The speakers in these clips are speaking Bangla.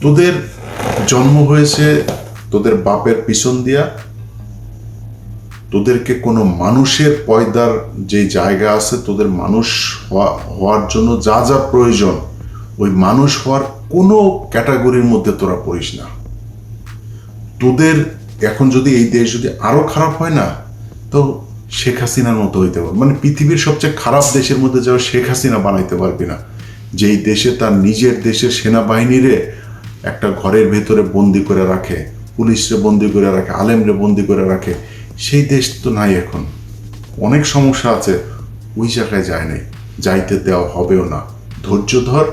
তোদের জন্ম হয়েছে, তোদের বাপের পিছন দিয়া, তোদেরকে কোনো মানুষের পয়দার যে জায়গা আছে, তোদের মানুষ হওয়া- হওয়ার জন্য যা যা প্রয়োজন, ওই মানুষ হওয়ার কোনো ক্যাটাগরির মধ্যে তোরা পড়িস না। তোদের এখন যদি এই দেশ যদি আরও খারাপ হয় না, তো শেখ হাসিনার মতো হইতে পারবে মানে পৃথিবীর সবচেয়ে খারাপ দেশের মধ্যে যাওয়া শেখ হাসিনা বানাইতে পারবি না। যেই দেশে তার নিজের দেশের সেনাবাহিনীরে একটা ঘরের ভেতরে বন্দি করে রাখে, পুলিশরে বন্দি করে রাখে, আলেমরে বন্দি করে রাখে, সেই দেশ তো নাই এখন। অনেক সমস্যা আছে, ওই জায়গায় যায় নাই, যাইতে দেওয়া হবেও না। ধৈর্য ধর,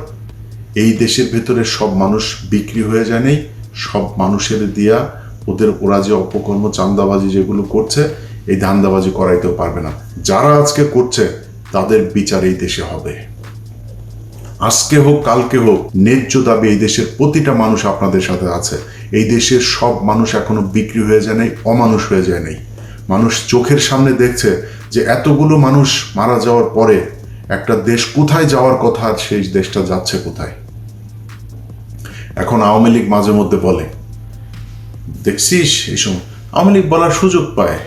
এই দেশের ভেতরে সব মানুষ বিক্রি হয়ে যায় নেই, সব মানুষের দিয়া ওদের ওরা যে অপকর্ম, চান্দাবাজি যেগুলো করছে, এই ধান্দাবাজি করাইতেও পারবে না। যারা আজকে করছে, তাদের বিচার এই দেশে হবে। আজকে হোক, কালকে হোক, ন্যায্য দাবি এই দেশের প্রতিটা মানুষ আপনাদের সাথে আছে। এই দেশের সব মানুষ এখনও বিক্রি হয়ে যায় নাই, অমানুষ হয়ে যায় নাই। মানুষ চোখের সামনে দেখছে যে এতগুলো মানুষ মারা যাওয়ার পরে একটা দেশ কোথায় যাওয়ার কথা সেই দেশটা যাচ্ছে কোথায়? এখন আওয়ামী লীগ মাঝে মধ্যে বলে, দেখছিস এই সময়? আওয়ামী লীগ বলার সুযোগ পায়।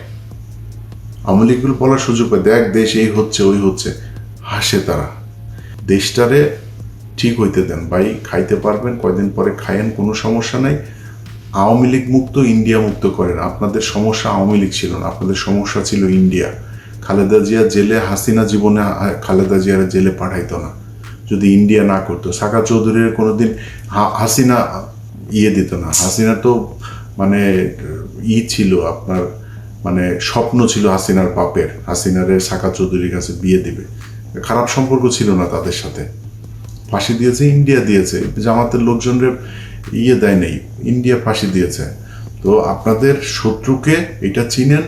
আওয়ামী লীগগুলো বলার সুযোগ পায়, দেখ, দেশ এই হচ্ছে, ওই হচ্ছে। হাসে তারা। দেশটারে ঠিক হইতে দেন। ভাই, খাইতে পারবেন, কয়দিন পরে খায়েন কোনো সমস্যা নাই। আওয়ামী লীগ মুক্ত, ইন্ডিয়া মুক্ত করেন। আপনাদের সমস্যা আওয়ামী লীগ ছিল না, আপনাদের সমস্যা ছিল ইন্ডিয়া। খালেদা জিয়া জেলে, হাসিনা জীবনে খালেদা জিয়ার জেলে পাঠাইতো না। যদি ইন্ডিয়া না করতো, সাকা চৌধুরীর কোনোদিন হা- হাসিনা ইয়ে দিত না। হাসিনা তো মানে ই ছিল আপনার মানে স্বপ্ন ছিল হাসিনার পাপের। হাসিনারে সাকা চৌধুরীর কাছে বিয়ে দিবে। খারাপ সম্পর্ক ছিল না তাদের সাথে। ফাঁসি দিয়েছে ইন্ডিয়া দিয়েছে। জামাতের লোকজনের ইয়ে দেয় নেই ইন্ডিয়া ফাঁসি দিয়েছে। তো আপনাদের শত্রুকে এটা চিনেন,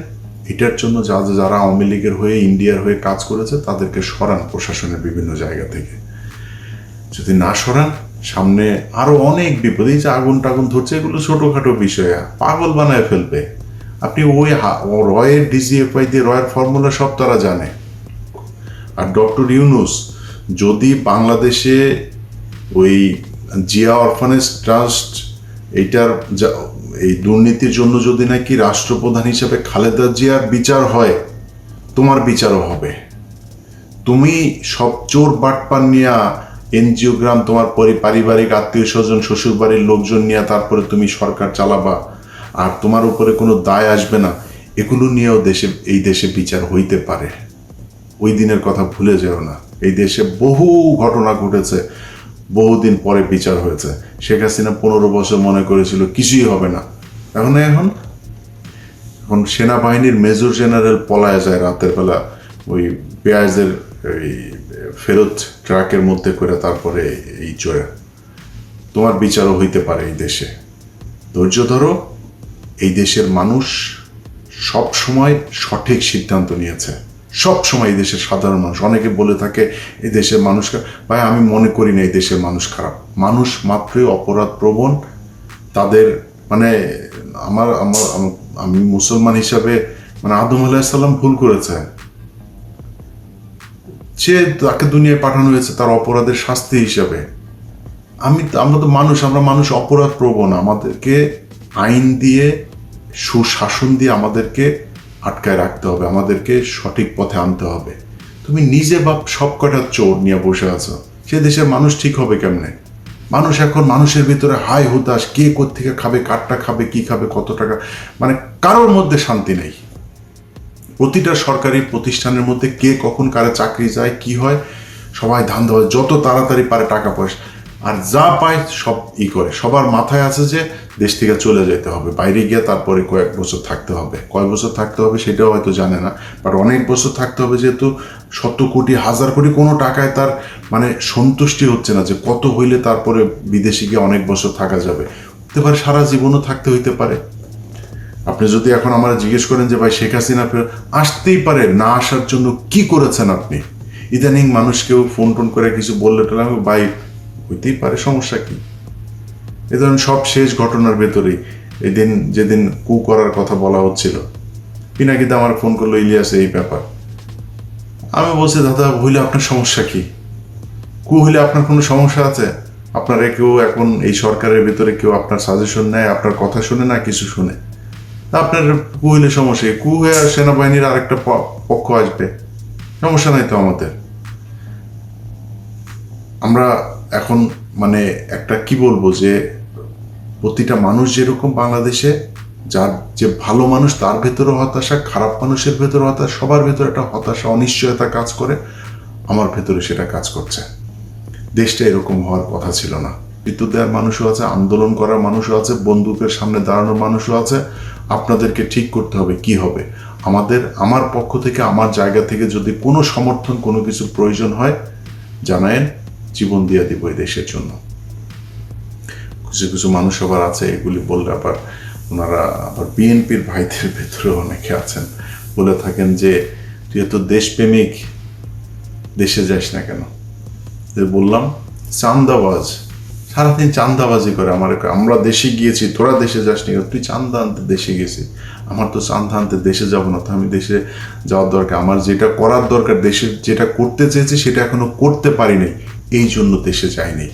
এটার জন্য যা যারা আওয়ামী লীগের হয়ে ইন্ডিয়ার হয়ে কাজ করেছে, তাদেরকে সরান প্রশাসনের বিভিন্ন জায়গা থেকে। যদি না সরান, সামনে আরও অনেক বিপদ, এই যে আগুন টাগুন ধরছে, এগুলো ছোটখাটো বিষয়, পাগল বানায় ফেলবে। আপনি ওই রয়ের ডিজিএফআই দিয়ে রয়ের ফর্মুলা সব তারা জানে। আর ডক্টর ইউনুস যদি বাংলাদেশে ওই জিয়া অরফানেজ ট্রাস্ট এইটার এই দুর্নীতির জন্য যদি নাকি রাষ্ট্রপ্রধান হিসেবে খালেদা জিয়ার বিচার হয়, তোমার বিচারও হবে। তুমি সব চোর বাটপান নিয়া এনজিওগ্রাম তোমার পরি, পারিবারিক আত্মীয় স্বজন শ্বশুর বাড়ির লোকজন নিয়ে তারপরে তুমি সরকার চালাবা, আর তোমার উপরে কোনো দায় আসবে না, এগুলো নিয়েও দেশে, এই দেশে বিচার হইতে পারে। ওই দিনের কথা ভুলে যেও না। এই দেশে বহু ঘটনা ঘটেছে, বহুদিন পরে বিচার হয়েছে। শেখ হাসিনা পনেরো বছর মনে করেছিল কিছুই হবে না। এখন এখন? এখন সেনাবাহিনীর মেজর জেনারেল পলায় যায় রাতের বেলা, ওই পেঁয়াজের এই ফেরত ট্রাকের মধ্যে করে তারপরে এই চড়ে তোমার বিচারও হইতে পারে এই দেশে। ধৈর্য ধরো, এই দেশের মানুষ সব সময় সঠিক সিদ্ধান্ত নিয়েছে। সব সময় দেশের সাধারণ মানুষ। অনেকে বলে থাকে, এই দেশের মানুষ ভাই, আমি মনে করি না এই দেশের মানুষ খারাপ। মানুষ মাত্রই অপরাধ প্রবণ। তাদের মানে আমার আমার, আমি মুসলমান হিসাবে মানে আদম আলাহিসাল্লাম ভুল করেছে। সে তাকে দুনিয়ায় পাঠানো হয়েছে তার অপরাধের শাস্তি হিসাবে। আমি আমরা তো মানুষ, আমরা মানুষ অপরাধ প্রবণ। আমাদেরকে আইন দিয়ে, সুশাসন দিয়ে আমাদেরকে আটকায় রাখতে হবে, আমাদেরকে সঠিক পথে আনতে হবে। তুমি নিজে বাপ সব কটা চোর নিয়ে বসে আছো। সে দেশের মানুষ ঠিক হবে কেমনে? মানুষ এখন মানুষের ভিতরে হাই হুতাশ, কে কোত্থেকে খাবে, কারটা খাবে, কি খাবে, কত টাকা মানে কারোর মধ্যে শান্তি নেই। প্রতিটা সরকারি প্রতিষ্ঠানের মধ্যে কে কখন কারে চাকরি যায়, কি হয়, সবাই ধান দেওয়া যত তাড়াতাড়ি পারে টাকা পয়সা। আর যা পায় সব ই করে। সবার মাথায় আছে যে দেশ থেকে চলে যেতে হবে। বাইরে গিয়ে তারপরে কয়েক বছর থাকতে হবে। কয়েক বছর থাকতে হবে সেটাও হয়তো জানে না। বাট অনেক বছর থাকতে হবে যেহেতু শত কোটি, হাজার কোটি কোনো টাকায় তার মানে সন্তুষ্টি হচ্ছে না যে কত হইলে তারপরে বিদেশে গিয়ে অনেক বছর থাকা যাবে। হতে পারে সারা জীবনও থাকতে হইতে পারে। আপনি যদি এখন আমার জিজ্ঞেস করেন যে, ভাই, শেখ হাসিনা ফেরত আসতেই পারে? না আসার জন্য কি করেছেন আপনি? ইদানিং মানুষ কেউ ফোন টোন করে কিছু বললে টলে আমি, ভাই হইতেই পারে, সমস্যা কি? এ ধরুন সব শেষ ঘটনার ভেতরেই এদিন যেদিন কু করার কথা বলা হচ্ছিল, পিনাকিতে আমার ফোন করল, ইলিয়াস, এই ব্যাপার। আমি বলছি, দাদা, হইলে আপনার সমস্যা কি? কু হইলে আপনার কোনো সমস্যা আছে? আপনারা কেউ এখন এই সরকারের ভিতরে কেউ আপনার সাজেশন নেয়, আপনার কথা শুনে না, কিছু শুনে? তা আপনার কু হইলে সমস্যা কু? হয়ে আর সেনাবাহিনীর আরেকটা পক্ষ আসবে। সমস্যা নাই তো আমাদের? আমরা এখন মানে একটা কি বলব যে প্রতিটা মানুষ যেরকম বাংলাদেশে, যার যে ভালো মানুষ তার ভেতরে হতাশা, খারাপ মানুষের ভেতরে হতাশা, সবার ভেতরে একটা হতাশা, অনিশ্চয়তা কাজ করে, আমার ভেতরে সেটা কাজ করছে। দেশটা এরকম হওয়ার কথা ছিল না। বিদ্যুৎ দেওয়ার মানুষও আছে, আন্দোলন করার মানুষও আছে, বন্দুকের সামনে দাঁড়ানোর মানুষও আছে। আপনাদেরকে ঠিক করতে হবে কি হবে। আমাদের, আমার পক্ষ থেকে, আমার জায়গা থেকে যদি কোনো সমর্থন, কোনো কিছু প্রয়োজন হয়, জানায়েন। জীবন দিয়ে দিব এই দেশের জন্য। কিছু কিছু মানুষ আবার আছে, এগুলি বললে আবার ওনারা, আবার বিএনপির ভাইদের ভেতরে অনেকে আছেন। বলে থাকেন যে, তুই এত দেশপ্রেমিক, দেশে যাস না কেন? বললাম, চান্দাবাজ, সারাদিন চান্দাবাজি করে আমার আমরা দেশে গিয়েছি, তোরা দেশে যাসনি কেন? তুই চান্দা আনতে দেশে গেছি আমার তো চান্দা আনতে দেশে যাব না, তো আমি দেশে যাওয়ার দরকার। আমার যেটা করার দরকার, দেশে যেটা করতে চেয়েছি, সেটা এখনও করতে পারি নাই এই জন্য দেশে যায়নি।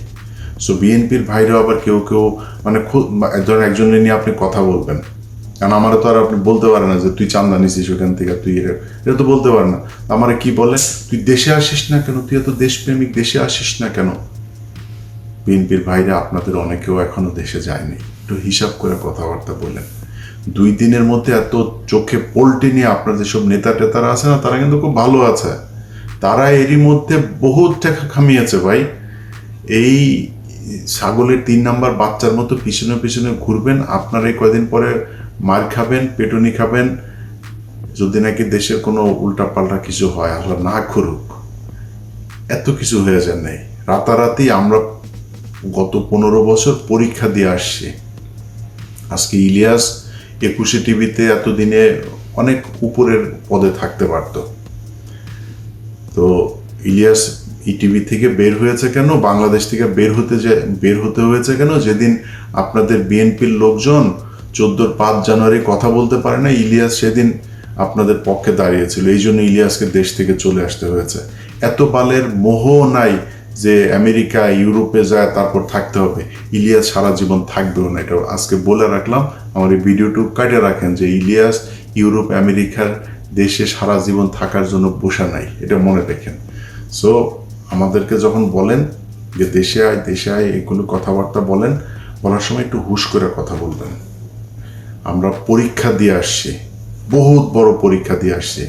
সো বিএনপির ভাইরাও আবার কেউ কেউ মানে খুব ধরেন একজনের নিয়ে আপনি কথা বলবেন। কারণ আমারও তো আর আপনি বলতে পারেন না যে, তুই চান্দা নিছিস ওখান থেকে, তুই এটা তো বলতে পারে না। আমার কি বলে? তুই দেশে আসিস না কেন? তুই এত দেশপ্রেমিক, দেশে আসিস না কেন? বিএনপির ভাইরা আপনাদের অনেকেও এখনও দেশে যায়নি। একটু হিসাব করে কথাবার্তা বলেন। দুই দিনের মধ্যে এত চোখে পোল্টে নিয়ে আপনার যেসব নেতা টেতারা আছে না? তারা কিন্তু খুব ভালো আছে। তারা এরই মধ্যে বহুত টাকা খামিয়েছে ভাই। এই ছাগলের তিন নাম্বার বাচ্চার মতো পিছনে পিছনে ঘুরবেন, আপনার এই কয়দিন পরে মার খাবেন, পেটুনি খাবেন, যদি নাকি দেশের কোনো উল্টাপাল্টা কিছু হয়, আল্লাহ না করুক, এত কিছু হয়ে যায় নাই। রাতারাতি আমরা গত পনেরো বছর পরীক্ষা দিয়ে আসছি। আজকে ইলিয়াস একুশে টিভিতে এতদিনে অনেক উপরের পদে থাকতে পারত। তো ইলিয়াস ইটিভি থেকে বের হয়েছে কেন? বাংলাদেশ থেকে বের হতে যে, বের হতে হয়েছে কেন? যেদিন আপনাদের বিএনপির লোকজন চোদ্দোর পাঁচ জানুয়ারি কথা বলতে পারে না, ইলিয়াস সেদিন আপনাদের পক্ষে দাঁড়িয়েছিল। এই জন্য ইলিয়াসকে দেশ থেকে চলে আসতে হয়েছে। এত বালের মোহ নাই যে আমেরিকা, ইউরোপে যায়, তারপর থাকতে হবে। ইলিয়াস সারা জীবন থাকবেও না। এটা আজকে বলে রাখলাম। আমার এই ভিডিওটুক কাটে রাখেন যে ইলিয়াস, ইউরোপ, আমেরিকার দেশে সারা জীবন থাকার জন্য বসা নাই, এটা মনে রাখেন। সো আমাদেরকে যখন বলেন যে দেশে আয় দেশে আয়, এগুলো কথাবার্তা বলেন, বলার সময় একটু হুশ করে কথা বলবেন। আমরা পরীক্ষা দিয়ে আসছি, বহুত বড় পরীক্ষা দিয়ে আসছি।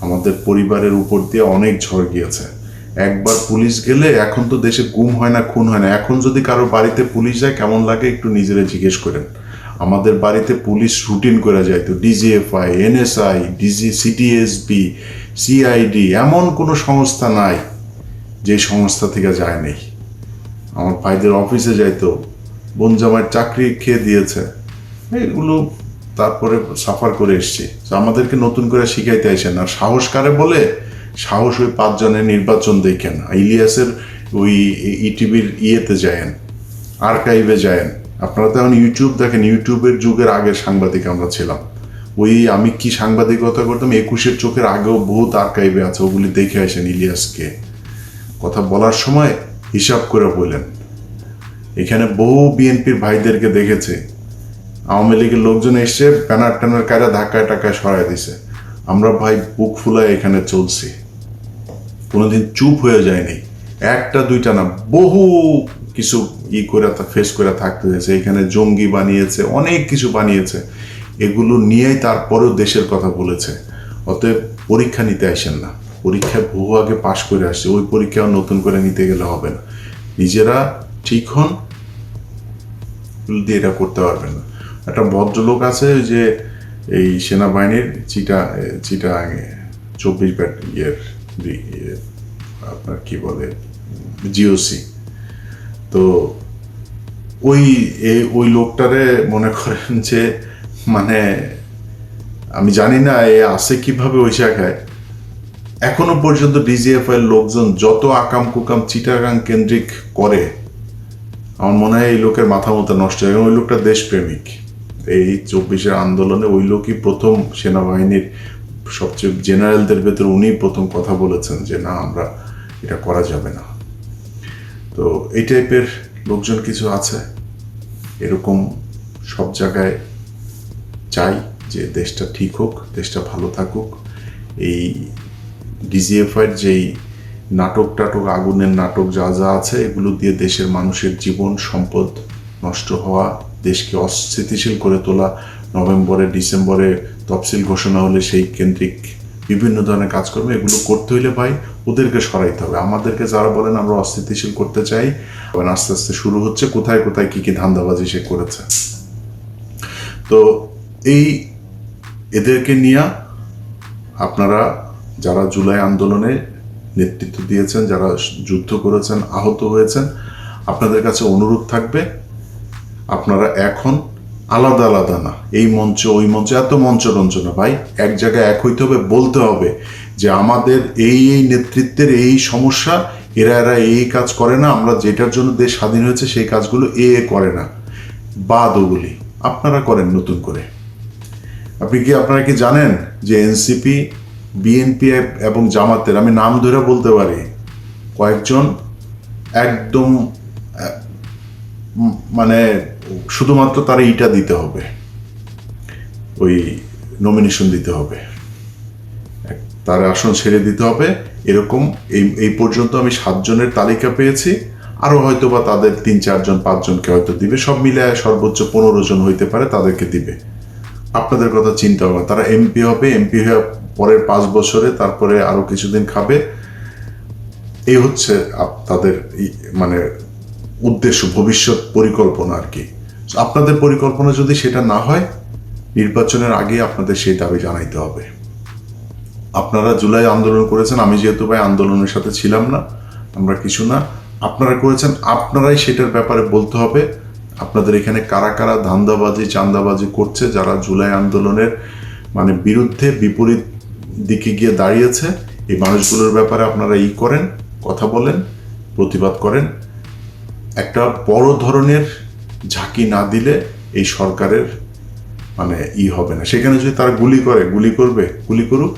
আমাদের পরিবারের উপর দিয়ে অনেক ঝড় গিয়েছে। একবার পুলিশ গেলে এখন তো দেশে গুম হয় না, খুন হয় না। এখন যদি কারও বাড়িতে পুলিশ যায়, কেমন লাগে একটু নিজেরা জিজ্ঞেস করেন। আমাদের বাড়িতে পুলিশ রুটিন করে যায় তো DGFI NSI DG CTSB CID এমন কোনো সংস্থা নাই যে সংস্থা থেকে যায় নেই। আমার ভাইদের অফিসে যাইতো বোন জামাইয়ের চাকরি খেয়ে দিয়েছে। এগুলো তারপরে সাফার করে এসছি। তো আমাদেরকে নতুন করে শিখাইতে আসেন আর সাহস কারে বলে? সাহস ওই পাঁচজনের নির্বাচন দেখেন। ইলিয়াসের ওই ইটিভির ইয়েতে যায়েন আর্কাইভে যায়েন। আপনারা তো এখন ইউটিউব দেখেন ইউটিউবের যুগের আগের সাংবাদিক আমরা ছিলাম। ওই আমি কি সাংবাদিকতা করতাম? একুশের চোখের আগেও বহুত আর্কাইভে আছে, ওগুলি দেখে আসেন ইলিয়াসকে। কথা বলার সময় হিসাব করে বললেন এখানে বহু বিএনপির ভাইদেরকে দেখেছে। আওয়ামী লীগের লোকজন এসছে ব্যানার ট্যানার কারা ধাক্কায় টাকায় সরাই দিছে। আমরা ভাই বুক ফুলায় এখানে চলছি। কোনোদিন চুপ হয়ে যায়নি। একটা, দুইটা না, বহু কিছু ই করে ফেস করে থাকতে হয়েছে। এখানে জঙ্গি বানিয়েছে অনেক কিছু বানিয়েছে। এগুলো নিয়েই তারপরেও দেশের কথা বলেছে। অতএব পরীক্ষা নিতে আসেন না। পরীক্ষায় বহু আগে পাশ করে আসছে। ওই পরীক্ষাও নতুন করে নিতে গেলে হবে না। নিজেরা ঠিক হন দিয়ে এটা করতে পারবেন না। একটা ভদ্রলোক আছে যে এই সেনাবাহিনীর চিটা চিটা চব্বিশ ব্যাট ইয়ের ইয়ে, আপনার কি বলে জিওসি। তো ওই ওই লোকটারে মনে করেন যে মানে আমি জানি না এ আসে কীভাবে ওই জায়গায়। এখনও পর্যন্ত ডিজিএফ এর লোকজন যত আকাম কুকাম চিটাগাং কেন্দ্রিক করে, আমার মনে হয় এই লোকের মাথা মতো নষ্ট। হয় এবং ওই লোকটা দেশপ্রেমিক। এই চব্বিশের আন্দোলনে ওই লোকই প্রথম সেনাবাহিনীর সবচেয়ে জেনারেলদের ভেতরে উনি প্রথম কথা বলেছেন যে, না, আমরা এটা করা যাবে না। তো এই টাইপের লোকজন কিছু আছে, এরকম সব জায়গায় চাই যে দেশটা ঠিক হোক, দেশটা ভালো থাকুক। এই ডিজিএফআইয়ের যেই নাটক টাটক, আগুনের নাটক যা যা আছে, এগুলো দিয়ে দেশের মানুষের জীবন, সম্পদ নষ্ট হওয়া, দেশকে অস্থিতিশীল করে তোলা, নভেম্বরে, ডিসেম্বরে তফসিল ঘোষণা হলে সেই কেন্দ্রিক বিভিন্ন ধরনের কাজকর্ম এগুলো করতে হইলে ভাই ওদেরকে সরাইতে হবে। আমাদেরকে যারা বলেন আমরা অস্থিতিশীল করতে চাই। এবং আস্তে আস্তে শুরু হচ্ছে কোথায় কোথায় কি কি ধান্দাবাজি সে করেছে। তো এই এদেরকে নিয়ে আপনারা যারা জুলাই আন্দোলনে নেতৃত্ব দিয়েছেন, যারা যুদ্ধ করেছেন, আহত হয়েছেন, আপনাদের কাছে অনুরোধ থাকবে, আপনারা এখন আলাদা আলাদা না। এই মঞ্চ, ওই মঞ্চ, এত মঞ্চ রঞ্চনা ভাই, এক জায়গায় এক হইতে হবে, বলতে হবে যে আমাদের এই এই নেতৃত্বের এই সমস্যা, এরা এরা এই কাজ করে না, আমরা যেটার জন্য দেশ স্বাধীন হয়েছে, সেই কাজগুলো এ এ করে না। বাদ ওগুলি। আপনারা করেন নতুন করে। আপনি কি, আপনারা কি জানেন যে এনসিপি, বিএনপি এবং জামাতের, আমি নাম ধরে বলতে পারি, কয়েকজন একদম মানে শুধুমাত্র তারা ইটা দিতে হবে। ওই নমিনেশন দিতে হবে। তার আসন ছেড়ে দিতে হবে। এরকম এই এই পর্যন্ত আমি সাতজনের তালিকা পেয়েছি। আরও হয়তো বা তাদের তিন চারজন পাঁচজনকে হয়তো দিবে। সব মিলে সর্বোচ্চ পনেরো জন হইতে পারে তাদেরকে দিবে। আপনাদের কথা চিন্তা হবে তারা এমপি হবে এমপি হয়ে পরের পাঁচ বছরে তারপরে আরও কিছুদিন খাবে। এই হচ্ছে তাদের মানে উদ্দেশ্য, ভবিষ্যৎ পরিকল্পনা আর কি। আপনাদের পরিকল্পনা যদি সেটা না হয়, নির্বাচনের আগে আপনাদের সেই দাবি জানাইতে হবে। আপনারা জুলাই আন্দোলন করেছেন, আমি যেহেতু ভাই আন্দোলনের সাথে ছিলাম না, আমরা কিছু না। আপনারা করেছেন, আপনারাই সেটার ব্যাপারে বলতে হবে। আপনাদের এখানে কারা কারা ধান্দাবাজি, চান্দাবাজি করছে, যারা জুলাই আন্দোলনের মানে বিরুদ্ধে বিপরীত দিকে গিয়ে দাঁড়িয়েছে, এই মানুষগুলোর ব্যাপারে আপনারা ই করেন, কথা বলেন, প্রতিবাদ করেন। একটা বড় ধরনের ঝাঁকি না দিলে এই সরকারের মানে ই হবে না। সেখানে যদি তারা গুলি করে, গুলি করবে, গুলি করুক,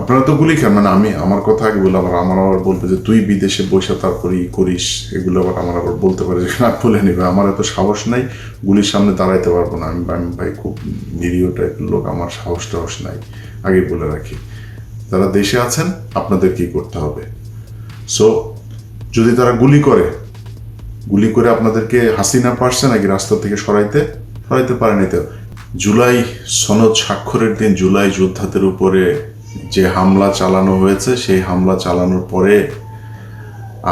আপনারা তো গুলি খান। মানে আমি, আমার কথা আগে বলে আবার আমার আবার বলবে যে তুই বিদেশে বসে তারপরে ই করিস, এগুলো আবার আমার আবার বলতে পারে যে, না বলে নেবে। আমার এত সাহস নাই, গুলির সামনে দাঁড়াইতে পারব না। আমি আমি ভাই খুব নিরীহ টাইপের লোক, আমার সাহস টাহস নাই। আগে বলে রাখি। যারা দেশে আছেন, আপনাদের কি করতে হবে? সো যদি তারা গুলি করে গুলি করে আপনাদেরকে হাসিনা পারছে নাকি রাস্তা থেকে সরাইতে? সরাইতে পারেনি তো। জুলাই সনদ স্বাক্ষরের দিন জুলাই যোদ্ধাদের উপরে যে হামলা চালানো হয়েছে, সেই হামলা চালানোর পরে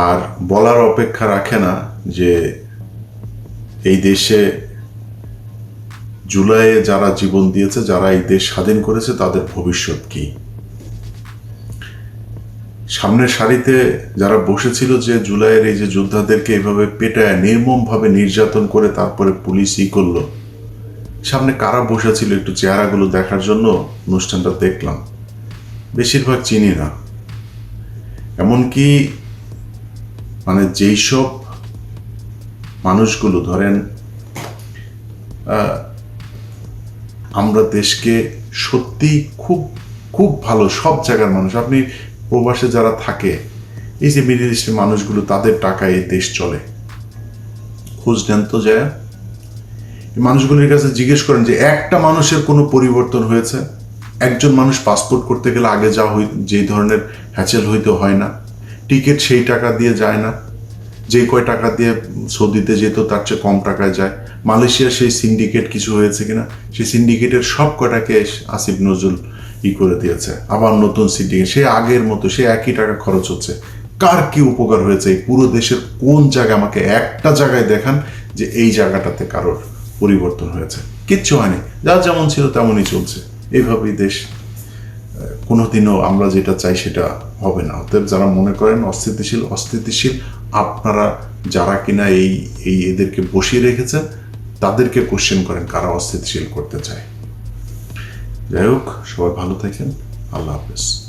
আর বলার অপেক্ষা রাখে না যে এই দেশে জুলাইয়ে যারা জীবন দিয়েছে, যারা এই দেশ স্বাধীন করেছে, তাদের ভবিষ্যৎ কি? সামনের সারিতে যারা বসেছিল যে জুলাইয়ের এই যে যোদ্ধাদেরকে এভাবে পেটায় নির্মমভাবে নির্যাতন করে তারপরে পুলিশ ই করল, সামনে কারা বসেছিল একটু চেহারাগুলো দেখার জন্য অনুষ্ঠানটা দেখলাম। বেশিরভাগ চিনি না। এমনকি মানে যেই সব মানুষগুলো ধরেন আমরা দেশকে সত্যি খুব খুব ভালো সব জায়গার মানুষ। আপনি প্রবাসে যারা থাকে, এই যে মিডিল ইস্টের মানুষগুলো, তাদের টাকায় এই দেশ চলে। খোঁজ নেন তো যায়। মানুষগুলির কাছে জিজ্ঞেস করেন যে, একটা মানুষের কোনো পরিবর্তন হয়েছে? একজন মানুষ পাসপোর্ট করতে গেলে আগে যা হই, যেই ধরনের হ্যাচেল হইতে হয় না। টিকিট সেই টাকা দিয়ে যায় না। যে কয় টাকা দিয়ে সৌদিতে যেত, তার চেয়ে কম টাকায় যায়। মালয়েশিয়ার সেই সিন্ডিকেট কিছু হয়েছে কিনা? সেই সিন্ডিকেটের সব কটাকে আসিফ নজরুল ই করে দিয়েছে। আবার নতুন সিন্ডিকেট সে আগের মতো, সে একই টাকা খরচ হচ্ছে। কার কি উপকার হয়েছে? এই পুরো দেশের কোন জায়গায় আমাকে একটা জায়গায় দেখান যে এই জায়গাটাতে কারোর পরিবর্তন হয়েছে। কিচ্ছু হয়নি। যা যেমন ছিল তেমনই চলছে। এইভাবেই দেশ কোনোদিনও আমরা যেটা চাই সেটা হবে না। অতএব যারা মনে করেন অস্থিতিশীল অস্থিতিশীল, আপনারা যারা কিনা এই এই এদেরকে বসিয়ে রেখেছেন, তাদেরকে কোশ্চেন করেন কারা অস্থিতিশীল করতে চায়। যাই হোক সবাই ভালো থাকেন আল্লাহ হাফেজ